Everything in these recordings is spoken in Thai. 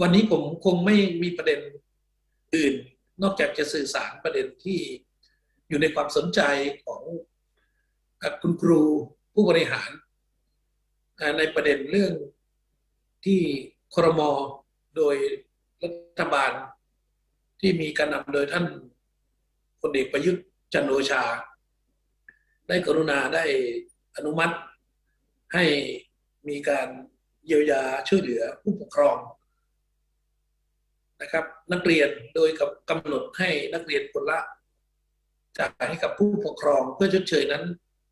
วันนี้ผมคงไม่มีประเด็นอื่น นอกจากจะสื่อสารประเด็นที่อยู่ในความสนใจของคุณครูผู้บริหาร ในประเด็นเรื่องที่ครมโดยรัฐบาลที่มีการนำโดยท่านพลเอกประยุทธ์จันโอชา ได้กรุณาได้อนุมัติให้มีการเยียวยาช่วยเหลือผู้ปกครอง นะครับ นักเรียนโดยกับกำหนดให้นักเรียนคนละจ่ายให้กับผู้ปกครองเพื่อชดเชยนั้น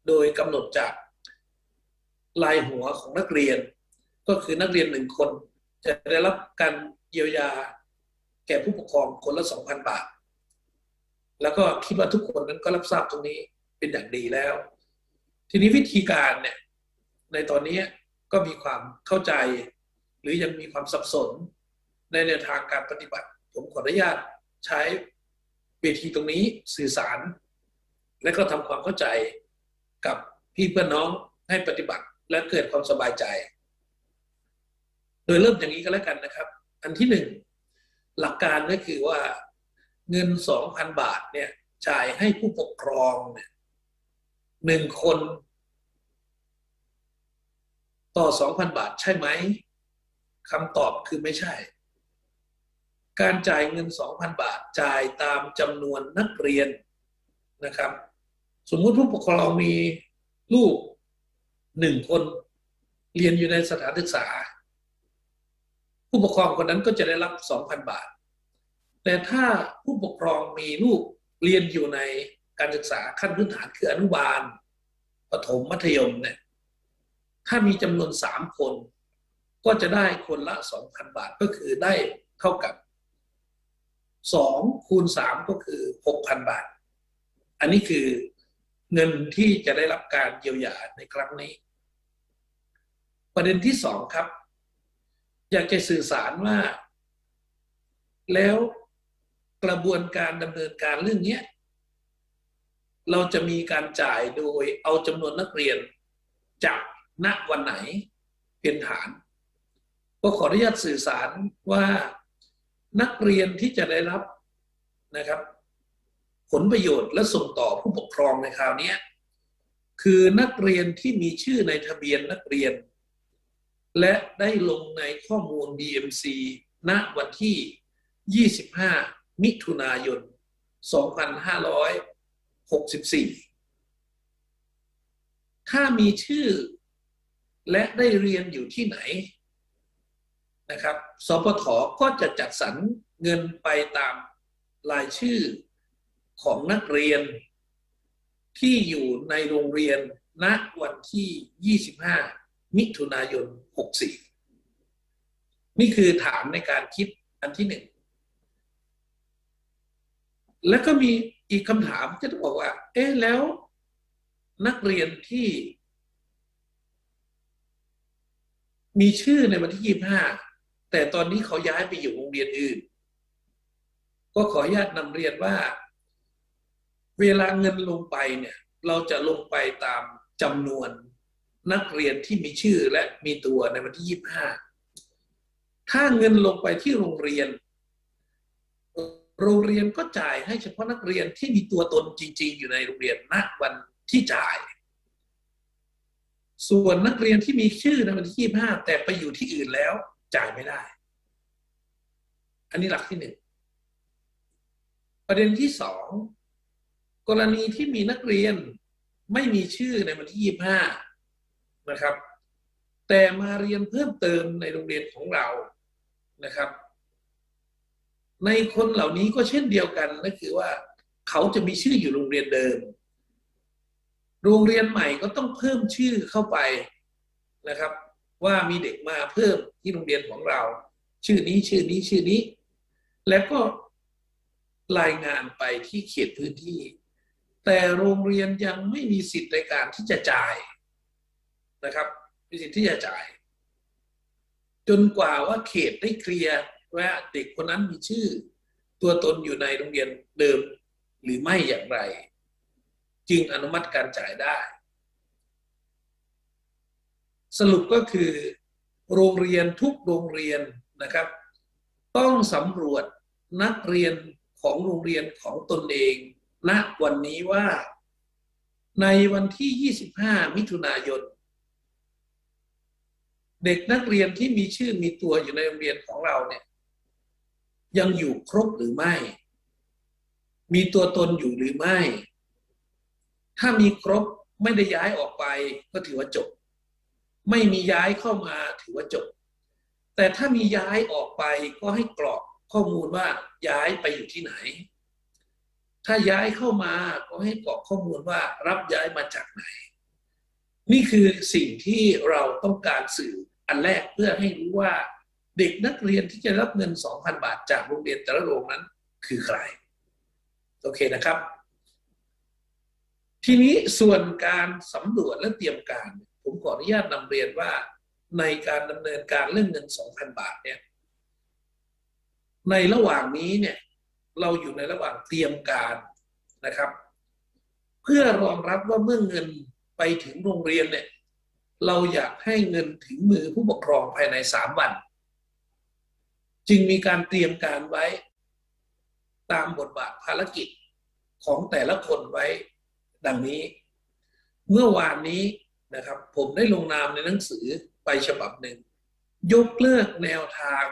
โดยกำหนดจากลายหัวของนักเรียน ก็คือนักเรียนหนึ่งคน จะได้รับการเยียวยาแก่ผู้ปกครองคนละสองพันบาท แล้วก็คิดว่าทุกคนนั้นก็รับทราบตรงนี้เป็นอย่างดีแล้ว ทีนี้วิธีการเนี่ยในตอนนี้ก็มีความเข้าใจ หรือยังมีความสับสน ในแนวทางการปฏิบัติ ผมขออนุญาตใช้เวทีตรงนี้สื่อสาร และก็ทำความเข้าใจกับพี่เพื่อนน้องให้ปฏิบัติและเกิดความสบายใจ โดยเริ่มอย่างนี้ก็แล้วกันนะครับ อันที่หนึ่งหลักการก็คือว่าเงินสองพันบาทเนี่ยจ่ายให้ผู้ปกครองเนี่ยหนึ่งคน ต่อสองพันบาทใช่ไหมคำตอบคือไม่ใช่ การจ่ายเงินสองพันบาทจ่ายตามจำนวนนักเรียนนะครับ สมมุติผู้ปกครองมีลูกหนึ่งคนเรียนอยู่ในสถานศึกษา ผู้ปกครองคนนั้นก็จะได้รับสองพันบาท แต่ถ้าผู้ปกครองมีลูกเรียนอยู่ในการศึกษาขั้นพื้นฐานคืออนุบาลประถมมัธยมเนี่ยถ้ามีจำนวนสามคน ก็จะได้คนละสองพันบาทก็คือได้เท่ากับ สองคูณสามก็คือหกพันบาท อันนี้คือเงินที่จะได้รับการเยียวยาในครั้งนี้ ประเด็นที่สองครับ อยากจะสื่อสารว่า แล้วกระบวนการดำเนินการเรื่องนี้เราจะมีการจ่ายโดยเอาจำนวนนักเรียนจากณวันไหนเป็นฐาน ก็ขออนุญาตสื่อสารว่า นักเรียนที่จะได้รับนะครับ ผลประโยชน์และส่งต่อผู้ปกครองในคราวนี้คือนักเรียนที่มีชื่อในทะเบียนนักเรียน และได้ลงในข้อมูล BMC ณวันที่ 25 มิถุนายน 2564 ถ้ามีชื่อและได้เรียนอยู่ที่ไหน นะครับสปทก็จะจัดสรรเงินไปตามรายชื่อของนักเรียน ที่อยู่ในโรงเรียนณวันที่ 25 มิถุนายน 64 นี่คือฐานในการคิดอันที่หนึ่ง แล้วก็มีอีกคำถามจะต้องบอกว่า เอ๊ะแล้วนักเรียนที่มีชื่อในวันที่ 25 แต่ตอนนี้เขาย้ายไปอยู่โรงเรียนอื่น ก็ขออนุญาตนำเรียนว่า เวลาเงินลงไปเนี่ย เราจะลงไปตามจำนวนนักเรียนที่มีชื่อและมีตัวในวันที่ 25 ถ้าเงินลงไปที่โรงเรียน โรงเรียนก็จ่ายให้เฉพาะนักเรียนที่มีตัวตนจริง ๆ อยู่ในโรงเรียนณวันที่จ่าย ส่วนนักเรียนที่มีชื่อในวันที่ 25 แต่ไปอยู่ที่อื่นแล้ว จ่ายไม่ได้ อันนี้หลักที่หนึ่งประเด็นที่สองกรณีที่มีนักเรียนไม่มีชื่อในวันที่25นะครับ แต่มาเรียนเพิ่มเติมในโรงเรียนของเรานะครับ ในคนเหล่านี้ก็เช่นเดียวกันก็คือว่า เขาจะมีชื่ออยู่โรงเรียนเดิม โรงเรียนใหม่ก็ต้องเพิ่มชื่อเข้าไปนะครับ ว่ามีเด็กมาเพิ่มที่โรงเรียนของเรา ชื่อนี้ชื่อนี้ชื่อนี้ แล้วก็รายงานไปที่เขตพื้นที่ แต่โรงเรียนยังไม่มีสิทธิ์ในการที่จะจ่ายนะครับมีสิทธิ์ที่จะจ่าย จนกว่าว่าเขตได้เคลียร์ว่าเด็กคนนั้นมีชื่อ ตัวตนอยู่ในโรงเรียนเดิมหรือไม่อย่างไร จึงอนุมัติการจ่ายได้ สรุปก็คือ โรงเรียนทุกโรงเรียนนะครับ ต้องสำรวจนักเรียนของโรงเรียนของตนเองณวันนี้ว่า ในวันที่ 25 มิถุนายน เด็กนักเรียนที่มีชื่อมีตัวอยู่ในโรงเรียนของเราเนี่ย ยังอยู่ครบหรือไม่ มีตัวตนอยู่หรือไม่ ถ้ามีครบไม่ได้ย้ายออกไปก็ถือว่าจบ ไม่มีย้ายเข้ามาถือว่าจบ แต่ถ้ามีย้ายออกไปก็ให้กรอกข้อมูลว่าย้ายไปอยู่ที่ไหน ถ้าย้ายเข้ามาก็ให้กรอกข้อมูลว่ารับย้ายมาจากไหน นี่คือสิ่งที่เราต้องการสื่ออันแรกเพื่อให้รู้ว่าเด็กนักเรียนที่จะรับเงิน 2,000 บาทจากโรงเรียนแต่ละโรงนั้นคือใคร โอเคนะครับ ทีนี้ส่วนการสำรวจและเตรียมการ ผมขออนุญาตนำเรียนว่า ในการดำเนินการเรื่องเงิน 2,000 บาทเนี่ย ในระหว่างนี้เนี่ย เราอยู่ในระหว่างเตรียมการนะครับ เพื่อรองรับว่าเมื่อเงินไปถึงโรงเรียนเนี่ย เราอยากให้เงินถึงมือผู้ปกครองภายในสามวัน จึงมีการเตรียมการไว้ ตามบทบาทภารกิจของแต่ละคนไว้ ดังนี้ เมื่อวานนี้ นะครับ ผมได้ลงนามในหนังสือไปฉบับหนึ่ง ยกเลิกแนวทาง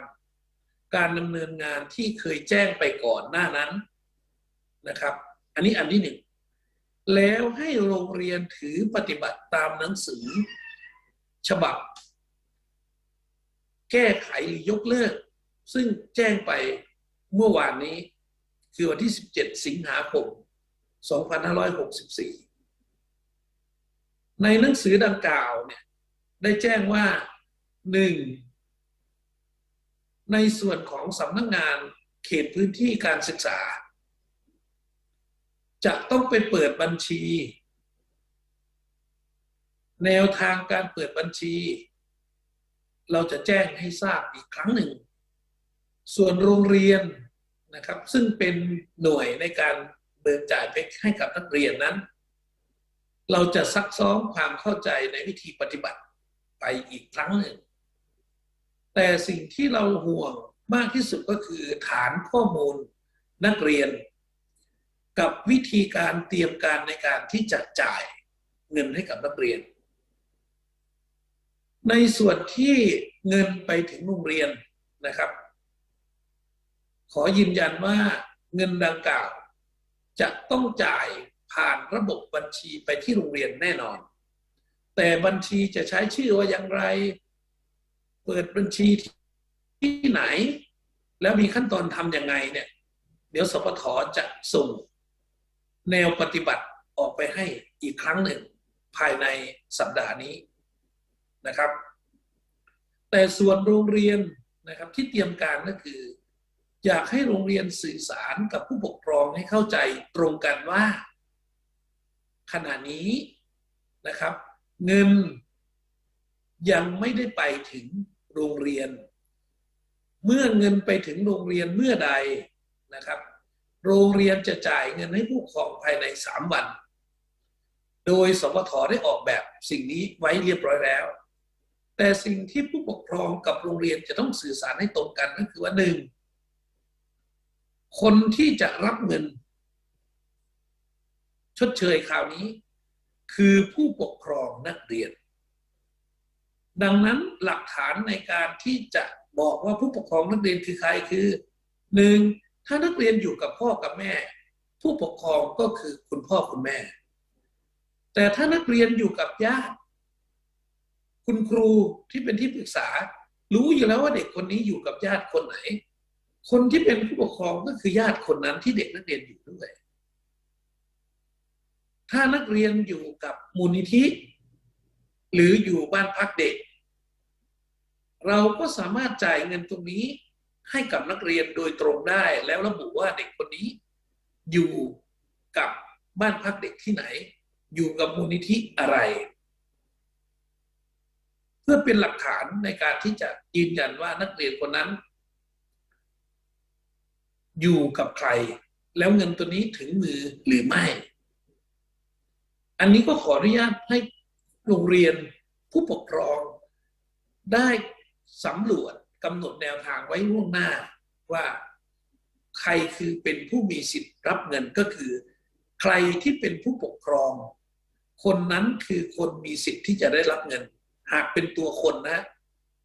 การดำเนินงานที่เคยแจ้งไปก่อนหน้านั้นนะครับ อันนี้อันที่หนึ่งแล้วให้โรงเรียนถือปฏิบัติตามหนังสือ ฉบับ แก้ไขหรือยกเลิก ซึ่งแจ้งไปเมื่อวานนี้ คือวันที่ 17 สิงหาคม 2564 ในหนังสือดังกล่าวเนี่ยได้แจ้งว่าหนึ่งในส่วนของสำนักงงานเขตพื้นที่การศึกษา จะต้องไปเปิดบัญชี แนวทางการเปิดบัญชี เราจะแจ้งให้ทราบอีกครั้งหนึ่ง ส่วนโรงเรียนนะครับซึ่งเป็นหน่วยในการเบิกจ่ายไปให้กับนักเรียนนั้น เราจะซักซ้อมความเข้าใจในวิธีปฏิบัติไปอีกครั้งหนึ่ง แต่สิ่งที่เราห่วงมากที่สุดก็คือฐานข้อมูลนักเรียน กับวิธีการเตรียมการในการที่จะจ่ายเงินให้กับนักเรียน ในส่วนที่เงินไปถึงโรงเรียนนะครับ ขอยืนยันว่าเงินดังกล่าวจะต้องจ่าย ผ่านระบบบัญชีไปที่โรงเรียนแน่นอน แต่บัญชีจะใช้ชื่อว่าอย่างไร เปิดบัญชีที่ไหน แล้วมีขั้นตอนทำยังไงเนี่ย เดี๋ยวสปทจะส่งแนวปฏิบัติออกไปให้อีกครั้งหนึ่ง ภายในสัปดาห์นี้นะครับ แต่ส่วนโรงเรียนนะครับที่เตรียมการก็คือ อยากให้โรงเรียนสื่อสารกับผู้ปกครองให้เข้าใจตรงกันว่า ขณะนี้นะครับ เงินยังไม่ได้ไปถึงโรงเรียน เมื่อเงินไปถึงโรงเรียนเมื่อใดนะครับ โรงเรียนจะจ่ายเงินให้ผู้ปกครองภายในสามวัน โดยสมทได้ออกแบบสิ่งนี้ไว้เรียบร้อยแล้ว แต่สิ่งที่ผู้ปกครองกับโรงเรียนจะต้องสื่อสารให้ตรงกันก็คือว่าหนึ่งคนที่จะรับเงิน ชดเชยคราวนี้ คือผู้ปกครองนักเรียน ดังนั้นหลักฐานในการที่จะบอกว่าผู้ปกครองนักเรียนคือใครคือหนึ่งถ้านักเรียนอยู่กับพ่อกับแม่ ผู้ปกครองก็คือคุณพ่อคุณแม่ แต่ถ้านักเรียนอยู่กับญาติคุณครูที่เป็นที่ปรึกษา รู้อยู่แล้วว่าเด็กคนนี้อยู่กับญาติคนไหน คนที่เป็นผู้ปกครองก็คือญาติคนนั้นที่เด็กนักเรียนอยู่ด้วย ถ้านักเรียนอยู่กับมูลนิธิ หรืออยู่บ้านพักเด็ก เราก็สามารถจ่ายเงินตรงนี้ให้กับนักเรียนโดยตรงได้ แล้วระบุว่าเด็กคนนี้อยู่กับบ้านพักเด็กที่ไหน อยู่กับมูลนิธิอะไร เพื่อเป็นหลักฐานในการที่จะยืนยันว่านักเรียนคนนั้น อยู่กับใคร แล้วเงินตัวนี้ถึงมือหรือไม่ อันนี้ก็ขออนุญาตให้โรงเรียนผู้ปกครอง ได้สำรวจกำหนดแนวทางไว้ล่วงหน้าว่าใครคือเป็นผู้มีสิทธิ์รับเงินก็คือ ใครที่เป็นผู้ปกครอง คนนั้นคือคนมีสิทธิ์ที่จะได้รับเงิน หากเป็นตัวคนนะ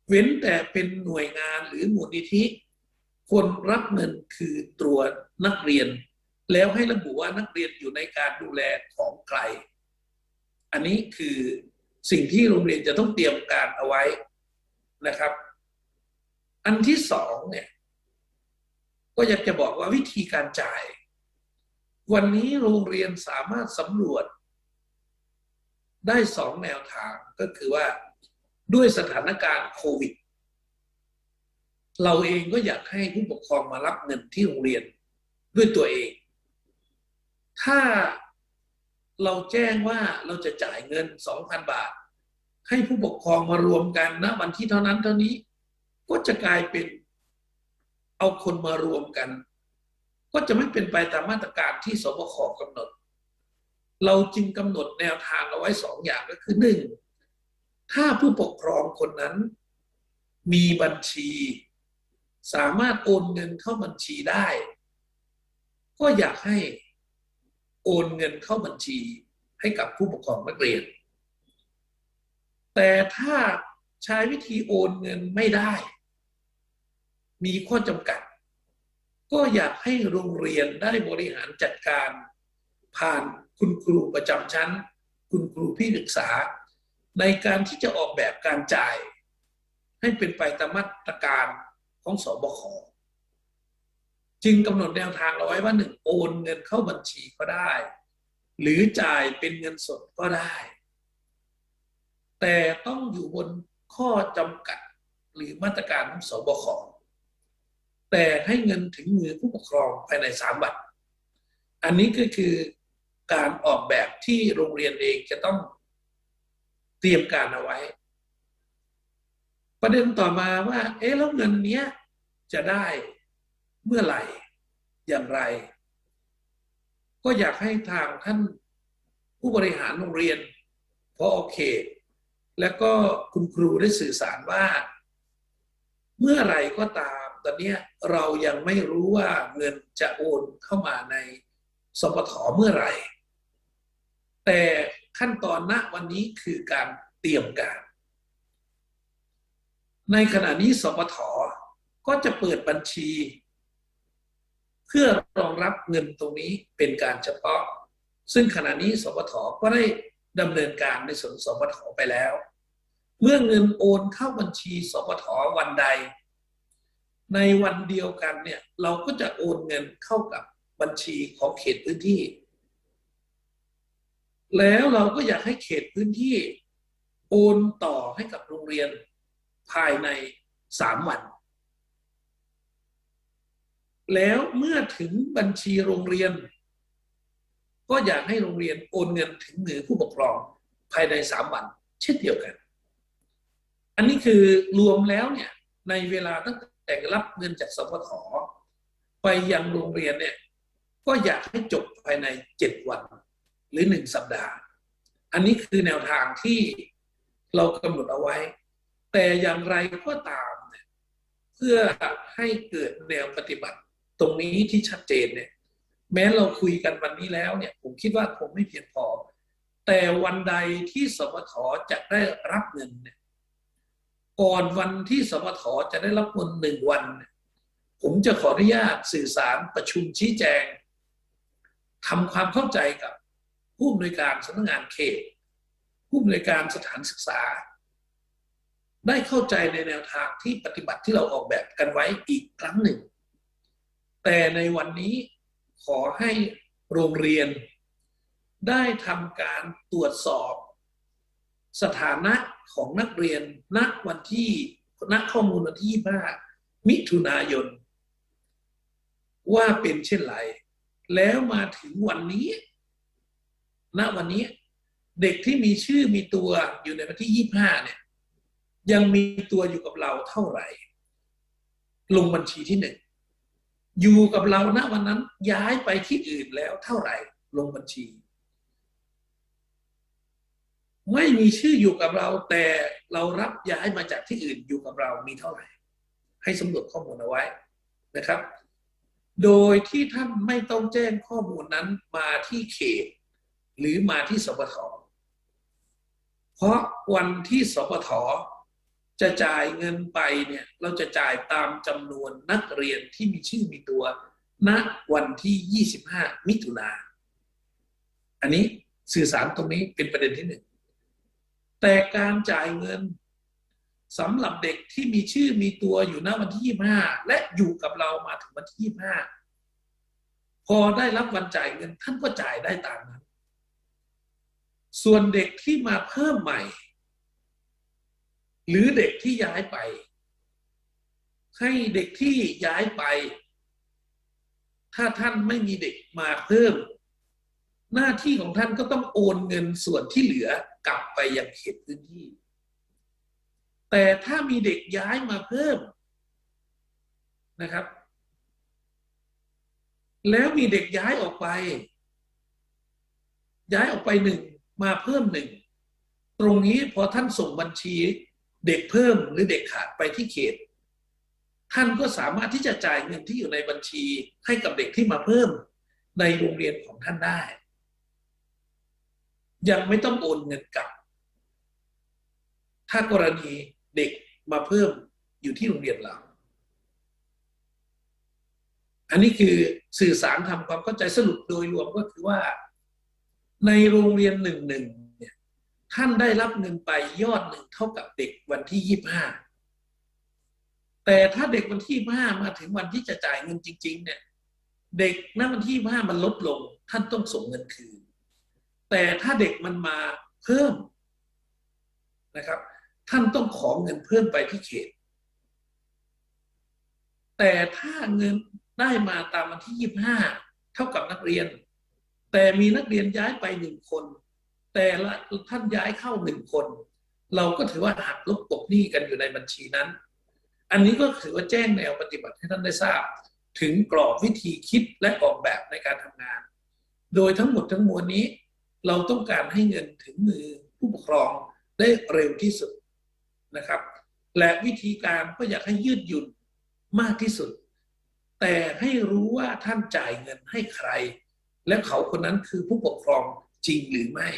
เว้นแต่เป็นหน่วยงานหรือมูลนิธิคนรับเงินคือตัวนักเรียน แล้วให้ระบุว่านักเรียนอยู่ในการดูแลของใคร อันนี้คือสิ่งที่โรงเรียนจะต้องเตรียมการเอาไว้นะครับ อันที่สองเนี่ย ก็อยากจะบอกว่าวิธีการจ่าย วันนี้โรงเรียนสามารถสำรวจ ได้สองแนวทางก็คือว่าด้วยสถานการณ์โควิด เราเองก็อยากให้ผู้ปกครองมารับเงินที่โรงเรียนด้วยตัวเอง ถ้า เราแจ้งว่าเราจะจ่ายเงิน 2,000 บาท ให้ผู้ปกครองมารวมกันนะวันที่เท่านั้นเท่านี้ ก็จะกลายเป็นเอาคนมารวมกัน ก็จะไม่เป็นไปตามมาตรการที่สบคกำหนด เราจึงกำหนดแนวทางเอาไว้สองอย่างก็คือหนึ่งถ้าผู้ปกครองคนนั้น มีบัญชี สามารถโอนเงินเข้าบัญชีได้ ก็อยากให้ โอนเงินเข้าบัญชีให้กับผู้ปกครองนักเรียน แต่ถ้าใช้วิธีโอนเงินไม่ได้ มีข้อจำกัด ก็อยากให้โรงเรียนได้บริหารจัดการ ผ่านคุณครูประจำชั้น คุณครูพี่ศึกษา ในการที่จะออกแบบการจ่าย ให้เป็นไปตามมาตรการของสบค จึงกำหนดแนวทางเอาไว้ว่าหนึ่งโอนเงินเข้าบัญชีก็ได้ หรือจ่ายเป็นเงินสดก็ได้ แต่ต้องอยู่บนข้อจำกัดหรือมาตรการของสบคแต่ให้เงินถึงมือผู้ปกครองภายในสามวัน อันนี้ก็คือการออกแบบที่โรงเรียนเองจะต้องเตรียมการเอาไว้ ประเด็นต่อมาว่า เอ๊ะแล้วเงินเนี้ยจะได้ เมื่อไหร่อย่างไร ก็อยากให้ทางท่านผู้บริหารโรงเรียนพอโอเค แล้วก็คุณครูได้สื่อสารว่า เมื่อไหร่ก็ตาม ตอนนี้เรายังไม่รู้ว่าเงินจะโอนเข้ามาในสปทเมื่อไหร่ แต่ขั้นตอนณวันนี้คือการเตรียมการ ในขณะนี้สปทก็จะเปิดบัญชี เพื่อรองรับเงินตรงนี้เป็นการเฉพาะ ซึ่งขณะนี้สปทก็ได้ดำเนินการในส่วนสปทไปแล้ว เมื่อเงินโอนเข้าบัญชีสปทวันใด ในวันเดียวกันเนี่ยเราก็จะโอนเงินเข้ากับบัญชีของเขตพื้นที่ แล้วเราก็อยากให้เขตพื้นที่ โอนต่อให้กับโรงเรียนภายในสามวัน แล้วเมื่อถึงบัญชีโรงเรียน ก็อยากให้โรงเรียนโอนเงินถึงมือผู้ปกครองภายในสามวัน เช่นเดียวกัน อันนี้คือรวมแล้วเนี่ยในเวลาตั้งแต่รับเงินจากสพทไปยังโรงเรียนเนี่ยก็อยากให้จบภายในเจ็ดวัน หรือหนึ่งสัปดาห์ อันนี้คือแนวทางที่เรากำหนดเอาไว้ แต่อย่างไรก็ตามเนี่ยเพื่อให้เกิดแนวปฏิบัติ ตรงนี้ที่ชัดเจนเนี่ย แม้เราคุยกันวันนี้แล้วเนี่ย ผมคิดว่าคงไม่เพียงพอ แต่วันใดที่สพทจะได้รับเงินเนี่ยก่อนวันที่สพทจะได้รับเงินหนึ่งวัน ผมจะขออนุญาตสื่อสารประชุมชี้แจงทำความเข้าใจกับผู้อำนวยการสำนักงานเขต ผู้อำนวยการสถานศึกษา ได้เข้าใจในแนวทางที่ปฏิบัติที่เราออกแบบกันไว้อีกครั้งหนึ่ง แต่ในวันนี้ขอให้โรงเรียนได้ทำการตรวจสอบ สถานะของนักเรียนณวันที่ณข้อมูลวันที่25มิถุนายน ว่าเป็นเช่นไร แล้วมาถึงวันนี้ ณวันนี้เด็กที่มีชื่อมีตัวอยู่ในวันที่ 25 เนี่ย ยังมีตัวอยู่กับเราเท่าไหร่ ลงบัญชีที่หนึ่ง อยู่กับเราณวันนั้นย้ายไปที่อื่นแล้วเท่าไหร่ลงบัญชี ไม่มีชื่ออยู่กับเรา แต่เรารับย้ายมาจากที่อื่นอยู่กับเรามีเท่าไหร่ ให้สำรวจข้อมูลเอาไว้นะครับ โดยที่ท่านไม่ต้องแจ้งข้อมูลนั้นมาที่เขต หรือมาที่สปทเพราะวันที่สปท จะจ่ายเงินไปเนี่ยเราจะจ่ายตามจำนวนนักเรียนที่มีชื่อมีตัว ณวันที่ 25 มิถุนาอันนี้สื่อสารตรงนี้เป็นประเด็นที่หนึ่งแต่การจ่ายเงินสำหรับเด็กที่มีชื่อมีตัวอยู่ณวันที่ 25 และอยู่กับเรามาถึงวันที่ 25 พอได้รับวันจ่ายเงินท่านก็จ่ายได้ตามนั้น ส่วนเด็กที่มาเพิ่มใหม่ หรือเด็กที่ย้ายไป ให้เด็กที่ย้ายไป ถ้าท่านไม่มีเด็กมาเพิ่ม หน้าที่ของท่านก็ต้องโอนเงินส่วนที่เหลือกลับไปยังเขตพื้นที่ แต่ถ้ามีเด็กย้ายมาเพิ่มนะครับ แล้วมีเด็กย้ายออกไป ย้ายออกไปหนึ่งมาเพิ่มหนึ่ง ตรงนี้พอท่านส่งบัญชี เด็กเพิ่มหรือเด็กขาดไปที่เขต ท่านก็สามารถที่จะจ่ายเงินที่อยู่ในบัญชีให้กับเด็กที่มาเพิ่มในโรงเรียนของท่านได้ ยังไม่ต้องโอนเงินกลับ ถ้ากรณีเด็กมาเพิ่มอยู่ที่โรงเรียนเรา อันนี้คือสื่อสารทำความเข้าใจสรุปโดยรวมก็คือว่า ในโรงเรียนหนึ่งหนึ่ง ท่านได้รับเงินไปยอดหนึ่งเท่ากับเด็กวันที่ยี่ห้าแต่ถ้าเด็กวันที่ห้ามาถึงวันที่จะจ่ายเงินจริง ๆ เนี่ย เด็กณวันที่ห้ามันลดลง ท่านต้องส่งเงินคืน แต่ถ้าเด็กมันมาเพิ่มนะครับ ท่านต้องขอเงินเพิ่มไปที่เขต แต่ถ้าเงินได้มาตามวันที่ยี่ห้าเท่ากับนักเรียน แต่มีนักเรียนย้ายไปหนึ่งคน แต่ละท่านย้ายเข้าหนึ่งคน เราก็ถือว่าหักลบกบหนี้กันอยู่ในบัญชีนั้น อันนี้ก็ถือว่าแจ้งแนวปฏิบัติให้ท่านได้ทราบ ถึงกรอบวิธีคิดและออกแบบในการทำงาน โดยทั้งหมดทั้งมวลนี้ เราต้องการให้เงินถึงมือผู้ปกครองได้เร็วที่สุดนะครับ และวิธีการก็อยากให้ยืดหยุ่นมากที่สุด แต่ให้รู้ว่าท่านจ่ายเงินให้ใคร และเขาคนนั้นคือผู้ปกครองจริงหรือไม่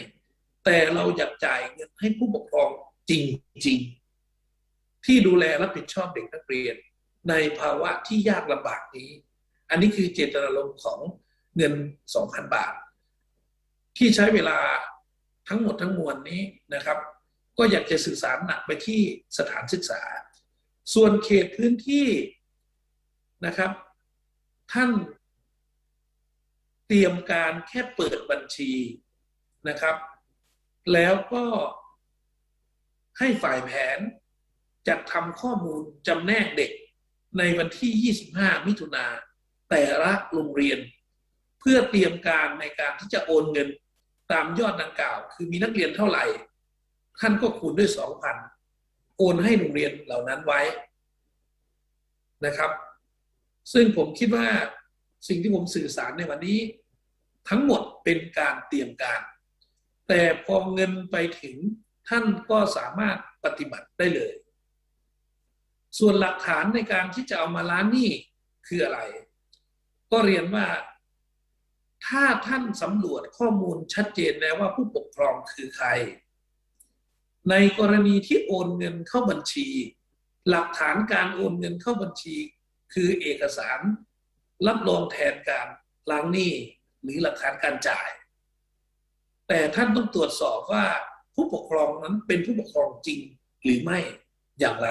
แต่เราอยากจ่ายเงินให้ผู้ปกครองจริง ๆ ที่ดูแลรับผิดชอบเด็กนักเรียน ในภาวะที่ยากลำบากนี้ อันนี้คือเจตนารมณ์ของเงิน 2,000 บาท ที่ใช้เวลาทั้งหมดทั้งมวลนี้นะครับ ก็อยากจะสื่อสารหนักไปที่สถานศึกษา ส่วนเขตพื้นที่นะครับ ท่านเตรียมการแค่เปิดบัญชีนะครับ แล้วก็ให้ฝ่ายแผนจัดทำข้อมูลจำแนกเด็กในวันที่ 25 มิถุนาแต่ละโรงเรียน เพื่อเตรียมการในการที่จะโอนเงินตามยอดดังกล่าว คือมีนักเรียนเท่าไหร่ ท่านก็คูณด้วย 2,000 โอนให้โรงเรียนเหล่านั้นไว้นะครับ ซึ่งผมคิดว่าสิ่งที่ผมสื่อสารในวันนี้ ทั้งหมดเป็นการเตรียมการ แต่พอเงินไปถึงท่านก็สามารถปฏิบัติได้เลย ส่วนหลักฐานในการที่จะเอามาล้านหนี้คืออะไร ก็เรียนว่าถ้าท่านสำรวจข้อมูลชัดเจนแล้วว่าผู้ปกครองคือใคร ในกรณีที่โอนเงินเข้าบัญชี หลักฐานการโอนเงินเข้าบัญชี คือเอกสาร รับรองแทนการล้างหนี้หรือหลักฐานการจ่าย แต่ท่านต้องตรวจสอบว่าผู้ปกครองนั้นเป็นผู้ปกครองจริงหรือไม่อย่างไร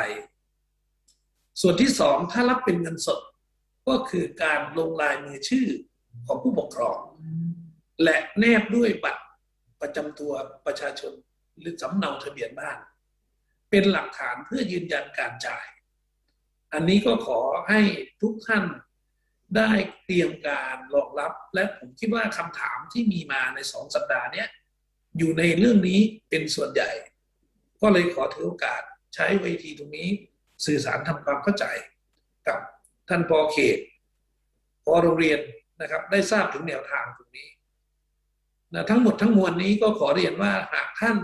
ส่วนที่สองถ้ารับเป็นเงินสดก็คือการลงลายมือชื่อของผู้ปกครอง และแนบด้วยบัตรประจำตัวประชาชนหรือสำเนาทะเบียนบ้าน เป็นหลักฐานเพื่อยืนยันการจ่าย อันนี้ก็ขอให้ทุกท่าน ได้เตรียมการรองรับ และผมคิดว่าคำถามที่มีมาในสองสัปดาห์นี้อยู่ในเรื่องนี้เป็นส่วนใหญ่ ก็เลยขอถือโอกาสใช้เวทีตรงนี้สื่อสารทำความเข้าใจกับท่านปอเขตพอโรงเรียนนะครับ ได้ทราบถึงแนวทางตรงนี้นะทั้งหมดทั้งมวลนี้ก็ขอเรียนว่าหากท่าน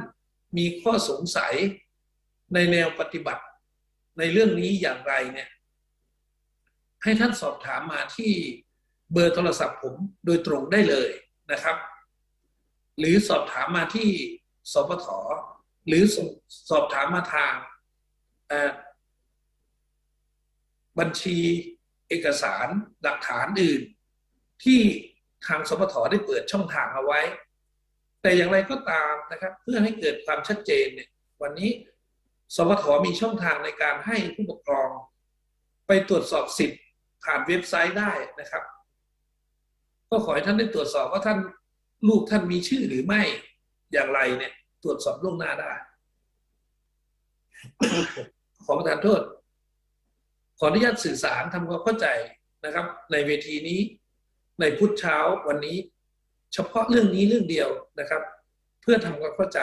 มีข้อสงสัยในแนวปฏิบัติในเรื่องนี้อย่างไรเนี่ย ให้ท่านสอบถามมาที่เบอร์โทรศัพท์ผมโดยตรงได้เลยนะครับ หรือสอบถามมาที่สปทหรือสสอบถามมาทางบัญชีเอกสารหลักฐานอื่น ที่ทางสปทได้เปิดช่องทางเอาไว้ แต่อย่างไรก็ตามนะครับ เพื่อให้เกิดความชัดเจนเนี่ยวันนี้สปทมีช่องทางในการให้ผู้ปกครอง ไปตรวจสอบสิทธิ์ ผ่านเว็บไซต์ได้นะครับ ก็ขอให้ท่านได้ตรวจสอบว่าท่านลูกท่านมีชื่อหรือไม่อย่างไรเนี่ย ตรวจสอบล่วงหน้าได้ ขอประทานโทษ ขออนุญาตสื่อสารทำความเข้าใจนะครับ ในเวทีนี้ในพุธเช้าวันนี้ เฉพาะเรื่องนี้เรื่องเดียวนะครับ เพื่อทำความเข้าใจ